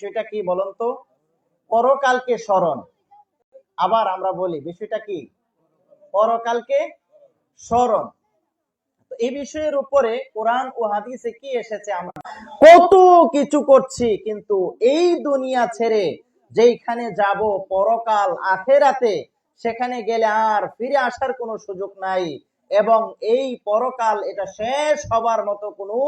বিষয়টা কি বলুন তো? পরকালকে স্মরণ। আবার আমরা বলি, বিষয়টা কি? পরকালকে স্মরণ। এই বিষয়ের উপরে কোরআন ও হাদিসে কি এসেছে আমরা? কত কিছু করছি, কিন্তু এই দুনিয়া ছেড়ে যেইখানে যাব পরকাল আখেরাতে, সেখানে গেলে আর ফিরে আসার কোনো সুযোগ নাই। এবং এই পরকাল এটা শেষ হবার মতো কোনো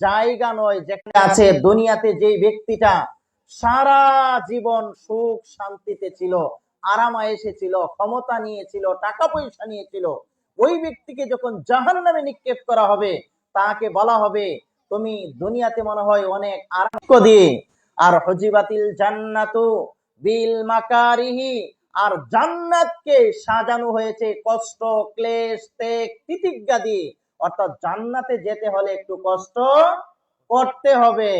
জায়গা নয় যেখানে আছে দুনিয়াতে যেই ব্যক্তিটা সারা জীবন সুখ শান্তিতে ছিল আরামায়েশে ছিল ক্ষমতা নিয়েছিল টাকা পয়সা নিয়েছিল ওই ব্যক্তিকে যখন জাহান নামে নিক্ষেপ করা হবে তাকে বলা হবে তুমি দুনিয়াতে মনে হয় অনেক আরাম দিয়ে আর হজিবাতিল জান্নাতু বিল মাকারিহি আর জান্নাতকে সাজানো হয়েছে কষ্ট ক্লেশ ত্যাগ তিতিজ্ঞা দিয়ে অর্থাৎ জান্নাতে যেতে হলে একটু কষ্ট করতে হবে।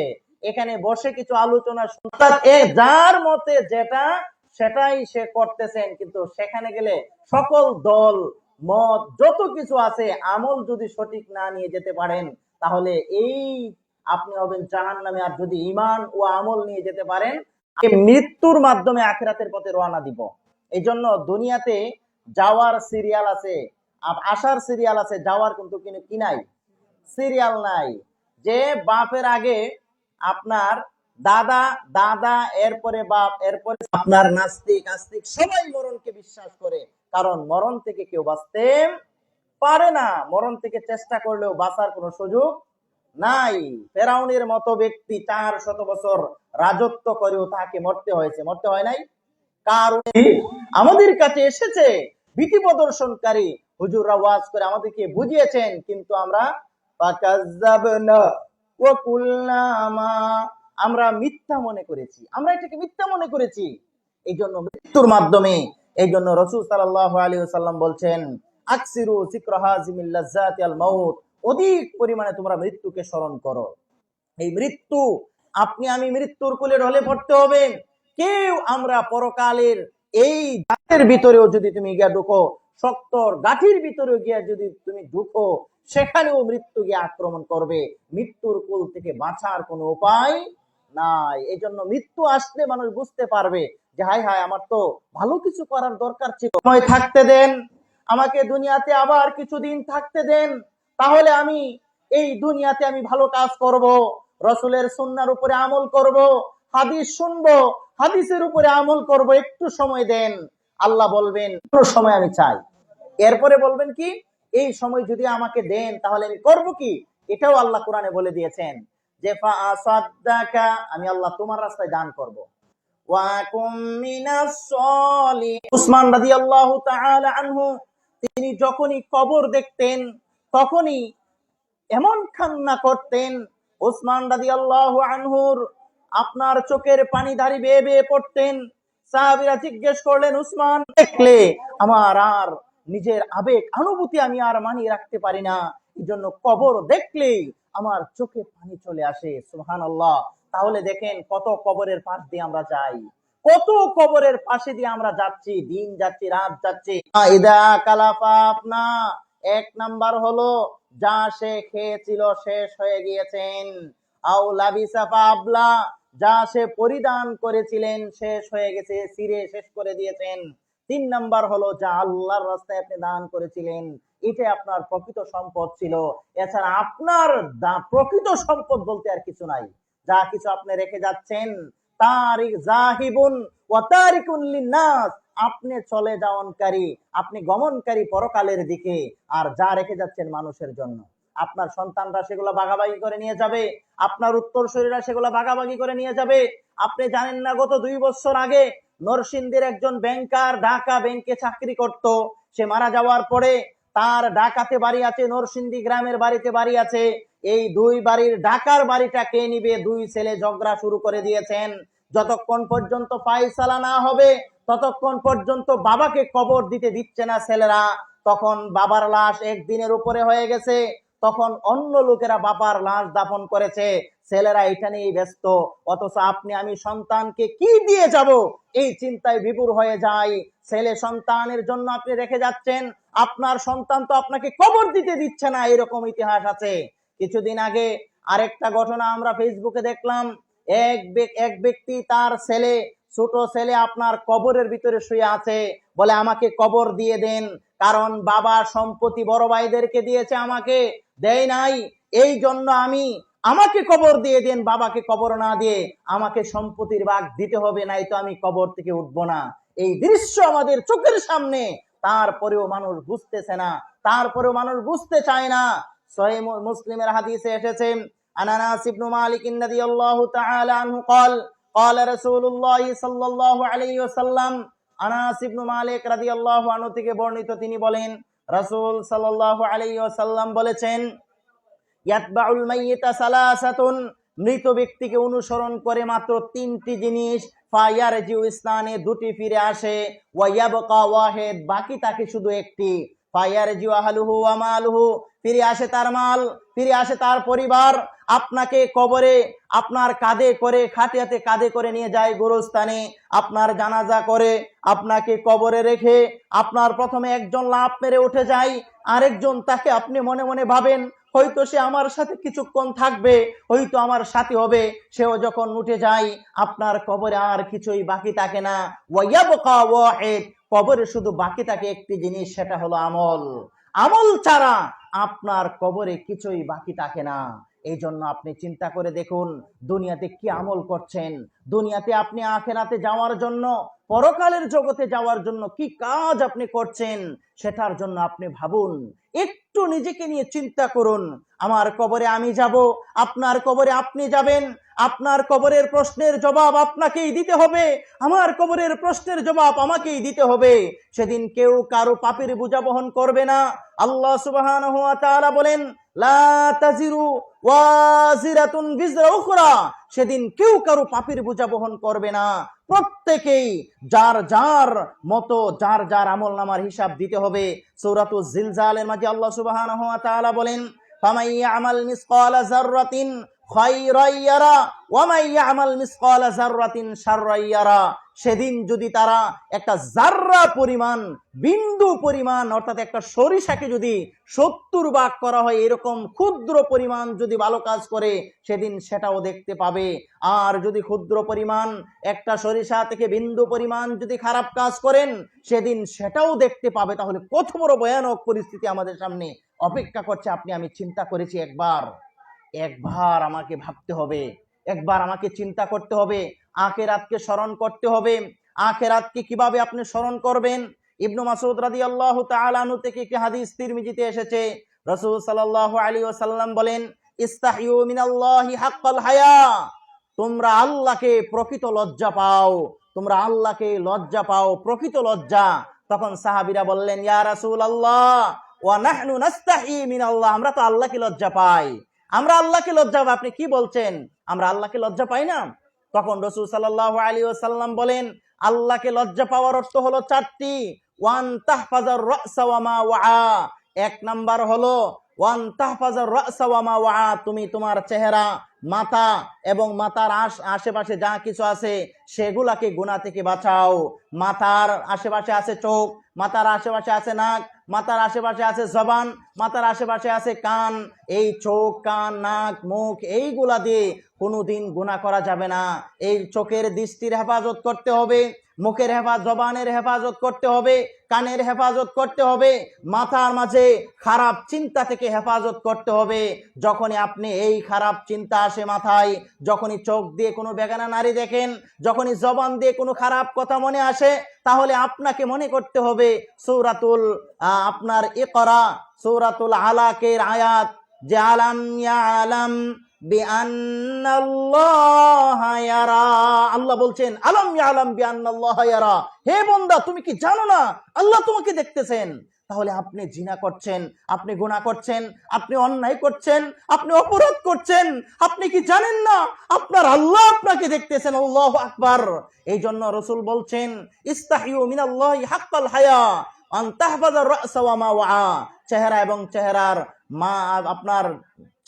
এখানে বসে কিছু আলোচনা অর্থাৎ যার মতে যেটা, সেটাই সে করতেছেন। কিন্তু সেখানে গেলে সকল দল, মত, যত কিছু আছে, আমল যদি সঠিক না নিয়ে যেতে পারেন, তাহলে এই আপনি হবেন জাহান নামে আর যদি ইমান ও আমল নিয়ে যেতে পারেন মৃত্যুর মাধ্যমে আখেরাতের পথে রওনা দিব। এই জন্য দুনিয়াতে যাওয়ার সিরিয়াল আছে। আসার সিরিয়াল আছে, যাওয়ার কিন্তু কি নাই সিরিয়াল নাই। যে বাপের আগে আপনার দাদা দাদা, এরপরে বাপ, এরপরে আপনার নাস্তিক, আস্তিক, সবাই মরণকে বিশ্বাস করে। কারণ মরণ থেকে কেউ বাঁচতে পারে না। মরণ থেকে চেষ্টা করলেও বাঁচার কোনো সুযোগ নাই। ফেরাউনের মতো ব্যক্তি চার শত বছর রাজত্ব করেও তাকে মরতে হয়েছে। মরতে হয় নাই? কারণ আমাদের কাছে এসেছে ভীতি প্রদর্শনকারী হুজুররা ওয়াজ করে আমাদেরকে বুঝিয়েছেন, কিন্তু আমরা আমরা মিথ্যা মনে করেছি। আমরা এটাকে মিথ্যা মনে করেছি। এই জন্য মৃত্যুর মাধ্যমে এই জন্য রসুল সাল্লাহ আলী সাল্লাম বলছেন অধিক পরিমাণে তোমরা মৃত্যুকে স্মরণ করো। এই মৃত্যু, আপনি আমি মৃত্যুর কোলে ঢলে পড়তে হবে। কেউ আমরা পরকালের এই ভিতরেও যদি তুমি গিয়া ঢুকো শক্তর গাঠির ভিতরেও গিয়া যদি তুমি ঢুকো, সেখানেও মৃত্যু গিয়ে আক্রমণ করবে। মৃত্যুর কোল থেকে বাঁচার কোনো উপায় নাই। এই জন্য মৃত্যু আসলে মানুষ বুঝতে পারবে যে হাই হাই আমার তো ভালো কিছু করার দরকার ছিল। সময় থাকতে দেন, আমাকে দুনিয়াতে আবার কিছুদিন থাকতে দেন। তাহলে আমি এই দুনিয়াতে আমি ভালো কাজ করব, রসুলের সুন্নার উপরে আমল করব, হাদিস শুনব, হাদিসের উপরে আমল করব, একটু সময় দেন। আল্লাহ বলবেন, একটু সময় আমি চাই। এরপরে বলবেন কি, এই সময় যদি আমাকে দেন, তাহলে আমি করব কি? এটাও আল্লাহ কোরআনে বলে দিয়েছেন যে আমি আল্লাহ তোমার রাস্তায় দান করব। তিনি যখনই কবর দেখতেন, তখনই এমন কান্না করতেন ওসমান রাদিয়াল্লাহু আনহুর আপনার চোখের পানি ধারি বেয়ে বেয়ে পড়তেন। সাহাবীরা জিজ্ঞেস করলেন, উসমান, দেখলে আমার আর নিজের আবেগ অনুভূতি আমি আর মানিয়ে রাখতে পারি না। এই জন্য কবর দেখলেই আমার চোখে পানি চলে আসে। সুহান আল্লাহ তাহলে দেখেন কত কবরের পাশ দিয়ে আমরা যাই। কত কবরের পাশে দিয়ে আমরা যাচ্ছি। দিন যাচ্ছি, রাত যাচ্ছি। এক নাম্বার হলো, যা সে খেয়েছিল শেষ হয়ে গিয়েছেন। যা সে পরিধান করেছিলেন শেষ হয়ে গেছে, সিরে শেষ করে দিয়েছেন। তিন নাম্বার হলো যা আল্লাহর রাস্তায় আপনি দান করেছিলেন এটা আপনার প্রকৃত সম্পদ ছিল। এছাড়া আপনার প্রকৃত সম্পদ বলতে আর কিছু নাই। যা কিছু আপনি রেখে যাচ্ছেন আপনি চলে যাওয়ানকারী, আপনি গমনকারী পরকালের দিকে, আর যা রেখে যাচ্ছেন মানুষের জন্য। আপনার সন্তানরা সেগুলো ভাগাভাগি করে নিয়ে যাবে, আপনার উত্তরসূরিরা সেগুলো ভাগাভাগি করে নিয়ে যাবে। আপনি জানেন না গত দুই বছর আগে নরসিংদীর একজন ব্যাংকার ঢাকা ব্যাংকে চাকরি করত। সে মারা যাওয়ার পরে তার ঢাকাতে বাড়ি আছে, নরসিংদী গ্রামের বাড়িতে বাড়ি আছে। এই দুই বাড়ির ঢাকার বাড়িটা কে নিবে? দুই ছেলে ঝগড়া শুরু করে দিয়েছেন। যতক্ষণ পর্যন্ত ফাইসালা না হবে, ততক্ষণ পর্যন্ত বাবাকে কবর দিতে দিচ্ছে না ছেলেরা। তখন বাবার লাশ একদিনের উপরে হয়ে গেছে। তখন অন্য লোকেরা বাবার লাশ দাফন করেছে। ছেলেরা এটা নিয়েই ব্যস্ত। অথচ আপনি আমি সন্তানকে কি দিয়ে যাব? এই চিন্তায় বিপুর হয়ে যায় ছেলে সন্তানের জন্য আপনি রেখে যাচ্ছেন। আপনার সন্তান তো আপনাকে কবর দিতে দিচ্ছে না, এরকম ইতিহাস আছে। কিছুদিন আগে আরেকটা ঘটনা আমরা ফেসবুকে দেখলাম। এক এক ব্যক্তি তার ছেলে, ছোট ছেলে আপনার কবরের ভিতরে শুয়ে আছে বলে আমাকে কবর দিয়ে দেন। কারণ বাবা সম্পত্তি বড় ভাইদেরকে দিয়েছে আমাকে। দেয় নাই। এই জন্য আমি আমাকে কবর দিয়ে দেন বাবাকে কবর না দিয়ে আমাকে সম্পত্তির ভাগ দিতে হবে নাই তো আমি কবর থেকে উঠবো না এই দৃশ্য আমাদের চোখের সামনে তারপরেও মানুষ বুঝতেছে না তারপরেও মানুষ বুঝতে চায় না সহিহ মু- মুসলিমের হাদিসে এসেছে আনানাস ইবনু মালিক রাদিয়াল্লাহু তাআলা আনহু قال قال رسول الله صلى الله عليه وسلم আনাস ইবনু মালিক রাদিয়াল্লাহু আনহু থেকে বর্ণিত তিনি বলেন রাসূল সাল্লাল্লাহু আলাইহি ওয়াসাল্লাম বলেছেন ইয়াতবাউল মাইয়িতা সালাসাতুন। মৃত ব্যক্তিকে অনুসরণ করে মাত্র তিনটি জিনিস ফায়ার জিউ দুটি ফিরে আসে। ওয়াইয়াবকা ওয়াহেদ, বাকি তাকে শুধু একটি। ফায়ার জিউ আহলুহু ওয়া মালুহু, ফিরে আসে তার মাল, ফিরে আসে তার পরিবার। আপনাকে কবরে, আপনার কাঁধে করে, খাটিয়াতে কাঁধে করে নিয়ে যায় গোরস্থানে। আপনার জানাজা করে, আপনাকে কবরে রেখে আপনার প্রথমে একজন লাভ মেরে উঠে যায়, আরেকজন তাকে আপনি মনে মনে ভাবেন হয়তো সে আমার সাথে কিছুক্ষণ থাকবে, হয়তো আমার সাথে হবে, সেও যখন উঠে যায়, আপনার কবরে আর কিছুই বাকি থাকে না। কবরে শুধু বাকি থাকে একটি জিনিস, সেটা হলো আমল। আমল ছাড়া আপনার কবরে কিছুই বাকি থাকে না। এই জন্য আপনি চিন্তা করে দেখুন, দুনিয়াতে কি আমল করছেন? দুনিয়াতে আপনি আখেরাতে যাওয়ার জন্য, পরকালের জগতে যাওয়ার জন্য কি কাজ আপনি করছেন? সেটার জন্য আপনি ভাবুন। একটু নিজেকে নিয়ে চিন্তা করুন। আমার কবরে আমি যাব, আপনার কবরে আপনি যাবেন, আপনার কবরের প্রশ্নের জবাব আপনাকেই দিতে হবে, আমার কবরের প্রশ্নের জবাব আমাকেই দিতে হবে। সেদিন কেউ কারও পাপের বোঝা বহন করবে না। আল্লাহ ওয়া বলেন সেদিন কেউ কারও পাপির বোঝা বহন করবে না। প্রত্যেকেই যার যার মতো যার যার আমল নামার হিসাব দিতে হবে। সৌরাত জিলজালের মাঝে আল্লাহ সুবাহ বলেন আমাল সেদিন যদি তারা একটা জাররা পরিমাণ, বিন্দু পরিমাণ, অর্থাৎ একটা সরিষাকে যদি সত্তর বাক করা হয়, এরকম ক্ষুদ্র পরিমাণ যদি ভালো কাজ করে, সেদিন সেটাও দেখতে পাবে। আর যদি ক্ষুদ্র পরিমাণ, একটা সরিষা থেকে বিন্দু পরিমাণ যদি খারাপ কাজ করেন, সেদিন সেটাও দেখতে পাবে। তাহলে কত বড় ভয়ানক পরিস্থিতি আমাদের সামনে অপেক্ষা করছে, আপনি আমি চিন্তা করেছি একবার। একবার আমাকে ভাবতে হবে, একবার আমাকে চিন্তা করতে হবে আখেরাতকে স্মরণ করতে হবে। আখেরাতকে কীভাবে আপনি স্মরণ করবেন? ইবনু মাসুদ রাদিয়াল্লাহু তাআলা আনহু থেকে একটি হাদিস তিরমিজিতে এসেছে। রাসূল সাল্লাল্লাহু আলাইহি ওয়াসাল্লাম বলেন, ইস্তাহিউ মিনাল্লাহি হাক্কাল হায়া তোমরা আল্লাহকে প্রকৃত লজ্জা পাও। তোমরা আল্লাহকে লজ্জা পাও, প্রকৃত লজ্জা। তখন সাহাবীরা বললেন, ইয়া রাসূলুল্লাহ, ওয়া নাহনু নাস্তাহি মিনাল্লাহ আমরা তো আল্লাহকে লজ্জা পাই। আমরা আল্লাহকে লজ্জা আপনি কি বলছেন? আমরা আল্লাহকে লজ্জা পাই না? তখন রসুল সাল্লাহ আলী সাল্লাম বলেন, আল্লাহকে লজ্জা পাওয়ার অর্থ হলো চারটি। ওয়ান তাহফাজার রাসাওয়ামা ওয়া এক নাম্বার হলো, ওয়ান তাহফাজার রাসাওয়ামা ওয়া তুমি তোমার চেহারা, মাথা এবং মাথার আশ আশেপাশে যা কিছু আছে, সেগুলাকে গুণা থেকে বাঁচাও। মাথার আশেপাশে আছে চোখ, মাথার আশেপাশে আছে নাক মাথার আশেপাশে আছে জবান, মাতার আশেপাশে আছে কান। এই চোখ, কান, নাক, মুখ, এইগুলা দিয়ে কোনোদিন গুণা করা যাবে না। এই চোখের দৃষ্টির হেফাজত করতে হবে। মুখের হেফাজত, জবানের হেফাজত করতে হবে, কানের হেফাজত করতে হবে, মাথার মাঝে খারাপ চিন্তা থেকে হেফাজত করতে হবে। যখনই আপনি এই খারাপ চিন্তা আসে মাথায়, যখনই চোখ দিয়ে কোনো বেগানা নারী দেখেন, যখনই জবান দিয়ে কোনো খারাপ কথা মনে আসে, তাহলে আপনাকে মনে করতে হবে, সৌরাতুল আপনার এ করা সৌরাতুল আলাকের আয়াত, যে আলাম ইয়া আলাম আল্লাহ বলছেন, আলাম আলাম হে বান্দা, তুমি কি জানো না? আল্লাহ তোমাকে দেখতেছেন। তাহলে আপনি জিনা করছেন, আপনি গুনাহ করছেন, আপনি অন্যায় করছেন, আপনি অপরাধ করছেন। আপনি কি জানেন না? আপনার আল্লাহ আপনাকে দেখতেছেন, আল্লাহু আকবার। এই জন্য রসুল বলছেন, ইস্তাহিউ হায়া, আন তাহফাজার রাসা চেহারা এবং চেহারার মা, আপনার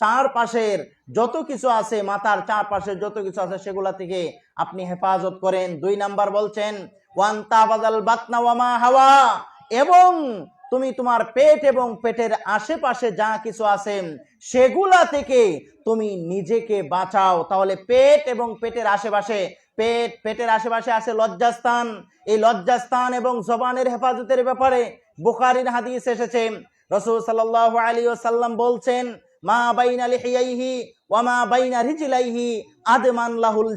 চারপাশের যত কিছু আছে, মাথার চারপাশের যত কিছু আছে, সেগুলা থেকে আপনি হেফাজত করেন। দুই নাম্বার বলছেন, ওয়ান তাহফাজাল বাতনা ওয়া মা হাওয়া। এবং তুমি তোমার পেট এবং পেটের আশেপাশে যা কিছু আছে, সেগুলা থেকে তুমি নিজেকে বাঁচাও। তাহলে পেট এবং পেটের আশেপাশে, পেট, পেটের আশেপাশে আছে লজ্জাস্থান। এই লজ্জাস্থান এবং জবানের হেফাজতের ব্যাপারে বুখারীর হাদিস এসেছে। রসুল সাল্লাল্লাহু আলাইহি সাল্লাম বলছেন মা বাইনা মা বাইনা আদমান লাহুল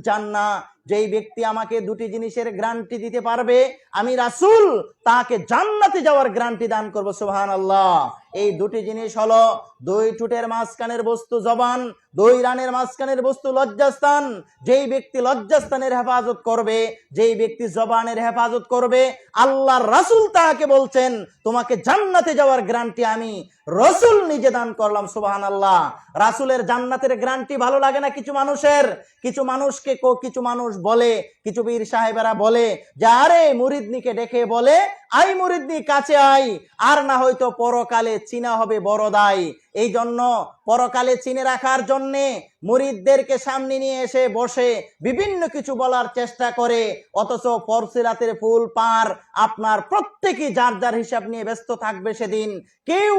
যেই ব্যক্তি আমাকে দুটি জিনিসের গ্যারান্টি দিতে পারবে, আমি রাসুল তাকে জান্নাতে যাওয়ার গ্রান্টি দান করব করব, সুবহানাল্লাহ। এই দুটি জিনিস হলো দুই ঠোঁটের মাঝখানের বস্তু জবান, দুই রানের মাঝখানের বস্তু লজ্জাস্থান। যেই ব্যক্তি লজ্জাস্থানের হেফাজত করবে, যেই ব্যক্তি জবানের হেফাজত করবে, আল্লাহর রাসূল তাকে বলছেন, তোমাকে জান্নাতে যাওয়ার গ্যারান্টি আমি রসুল নিজে দান করলাম সুবাহান আল্লাহ রাসুলের জান্নাতের গ্যারান্টি ভালো লাগে না কিছু মানুষের? কিছু মানুষকে কিছু মানুষ বলে, কিছু বীর সাহেবেরা বলে যে, আরে মুরিদনিকে ডেকে বলে আই মুরিদ্দি কাছে আই। আর না হয়তো পরকালে চিনা হবে বড় দায় এই জন্য পরকালে চিনে রাখার জন্যে মুরিদদেরকে সামনে নিয়ে এসে বসে বিভিন্ন কিছু বলার চেষ্টা করে, অথচ পরসিরাতের ফুল পার আপনার প্রত্যেকই যার যার হিসাব নিয়ে ব্যস্ত থাকবে সেদিন, কেউ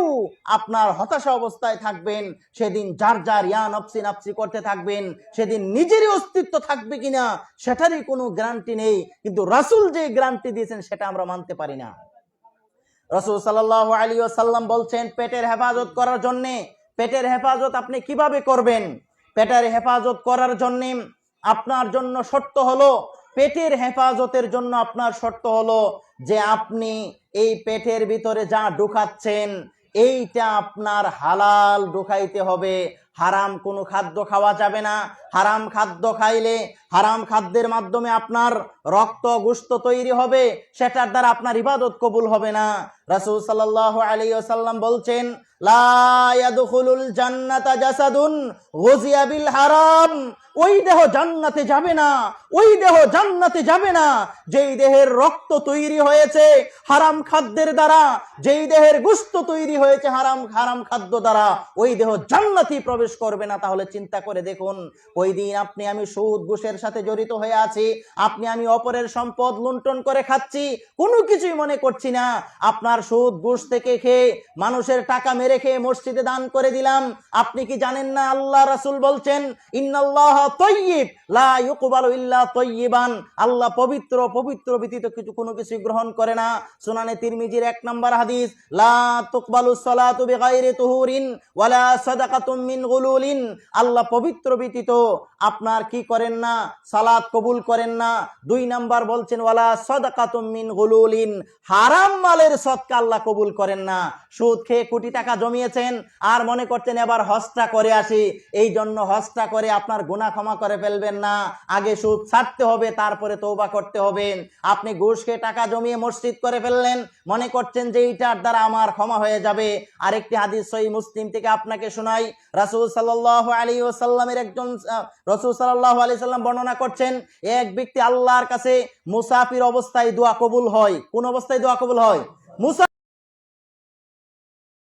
আপনার হতাশা অবস্থায় থাকবেন, সেদিন যার যার ইয়া নফসি নাফসি করতে থাকবেন, সেদিন নিজেরই অস্তিত্ব থাকবে কিনা সেটারই কোনো গ্যারান্টি নেই, কিন্তু রাসূল যে গ্যারান্টি দিয়েছেন সেটা আমরা মানতে পারি না। রসুল সাল্লাহ আলী সাল্লাম বলছেন, পেটের হেফাজত করার জন্যে, পেটের হেফাজত আপনি কীভাবে করবেন? পেটের হেফাজত করার জন্য আপনার জন্য শর্ত হলো, পেটের হেফাজতের জন্য আপনার শর্ত হলো যে আপনি এই পেটের ভিতরে যা ঢুকাচ্ছেন, এইটা আপনার হালাল ঢুকাইতে হবে। হারাম কোনো খাদ্য খাওয়া যাবে না। হারাম খাদ্য খাইলে হারাম খাদ্যের মাধ্যমে আপনার রক্ত গুস্ত তৈরি হবে, সেটার দ্বারা আপনার ইবাদত কবুল হবে না। রাসূল সাল্লাল্লাহু আলাইহি ওয়াসাল্লাম বলছেন হারাম। খাদ্যের দ্বারা, যেই দেহের গুস্ত তৈরি হয়েছে হারাম হারাম খাদ্য দ্বারা, ওই দেহ জান্নাতি করবে না, তাহলে চিন্তা করে দেখুন, ওই দিন আপনি, আমি সুদ, ঘুষের সাথে জড়িত হয়ে আছি, আপনি, আমি অপরের সম্পদ লুণ্ঠন করে খাচ্ছি, কোনো কিছুই মনে করছি না। আপনার সুদ, ঘুষ থেকে খেয়ে মানুষের টাকা মেরে খেয়ে মসজিদে দান করে দিলাম। আপনি কি জানেন না আল্লাহ রাসূল বলছেন, ইন্নাল্লাহ তয়্যিব লা ইউকবালু ইল্লা তয়্যিবান আল্লাহ পবিত্র পবিত্র ব্যতীত কিছু, কোনো কিছু গ্রহণ করে না। সুনানে তিরমিজির এক নম্বর হাদিস, লা তুকবালু সালাতু বিগাইরি তুহুরিন, ওয়ালা সাদাকাতুম মিন গুলুলিন আল্লাহ পবিত্র ব্যতীত আপনার কি করেন না? সালাত কবুল করেন না। দুই নাম্বার বলছেন, ওয়ালা সাদাকাতুম মিন গুলুলিন হারাম মালের সদকা আল্লাহ কবুল করেন না। সুদ খেয়ে কোটি টাকা জমিয়েছেন আর মনে করছেন এবার হজটা করে আসি। এই জন্য হজটা করে আপনার গুনাহ ক্ষমা করে ফেলবেন না। আগে সুদ ছাড়তে হবে, তারপরে তৌবা করতে হবে। আপনি ঘুষ খেয়ে টাকা জমিয়ে মসজিদ করে ফেললেন। মনে করছেন যে এইটার দ্বারা আমার ক্ষমা হয়ে যাবে। আরেকটি হাদিস সহি মুসলিম থেকে আপনাকে শোনাই। রাসূল সাল্লাল্লাহু আলী ওসাল্লামের একজন রসুল সাল্লাহ আলী সাল্লাম বর্ণনা করছেন, এক ব্যক্তি আল্লাহর কাছে মুসাফির অবস্থায় দোয়া কবুল হয়। কোন অবস্থায় দোয়া কবুল হয়? মুসা